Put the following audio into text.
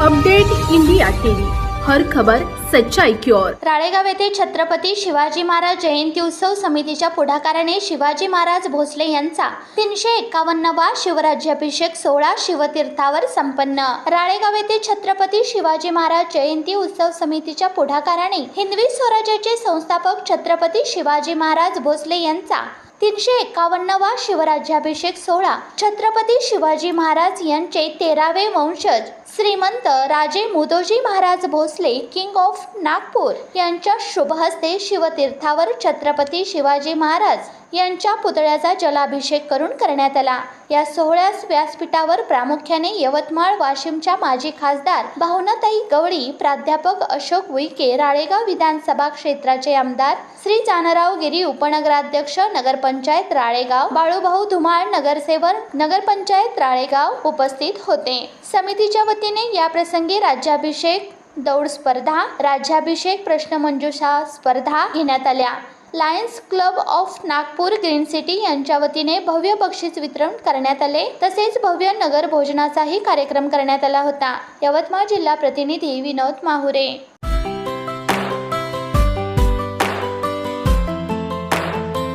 Update India TV. हर खबर सच्चाई की ओर. राळेगाव येथे छत्रपती शिवाजी महाराज जयंती उत्सव समितीच्या पुढाकाराने शिवाजी महाराज भोसले यांचा तीनशे एकावन्नवा शिवराज्याभिषेक सोहळा शिवतीर्थावर संपन्न. राळेगाव येथे छत्रपती शिवाजी महाराज जयंती उत्सव समितीच्या पुढाकाराने हिंदवी स्वराज्याचे संस्थापक छत्रपती शिवाजी महाराज भोसले यांचा तीनशे एकावन्नवा शिवराज्याभिषेक सोहळा. छत्रपती शिवाजी महाराज यांचे तेरावे वंशज श्रीमंत राजे मुदोजी महाराज भोसले किंग ऑफ नागपूर यांच्या शुभहस्ते शिवतीर्थावर छत्रपती शिवाजी महाराज यांच्या पुतळ्याचा जलाभिषेक करून करण्यात आला. या सोहळ्यास व्यासपीठावर प्रामुख्याने यवतमाळ वाशिमच्या माजी खासदार भावनाताई गवळी प्राध्यापक अशोक उईके राळेगाव विधानसभा क्षेत्राचे आमदार श्री जानराव गिरी उपनगराध्यक्ष नगरपंचायत राळेगाव बाळूभाऊ धुमाळ नगरसेवक नगरपंचायत राळेगाव उपस्थित होते. समितीच्या वतीने या प्रसंगी राज्याभिषेक दौड स्पर्धा राज्याभिषेक प्रश्नमंजुषा स्पर्धा घेण्यात आल्या. Lions club of Nagpur green city यांच्या वतीने भव्य बक्षीस वितरण करण्यात आले. तसेच भव्य नगर भोजनाचाही कार्यक्रम करण्यात आला होता. यवतमाळ जिल्हा प्रतिनिधी विनोद माहुरे.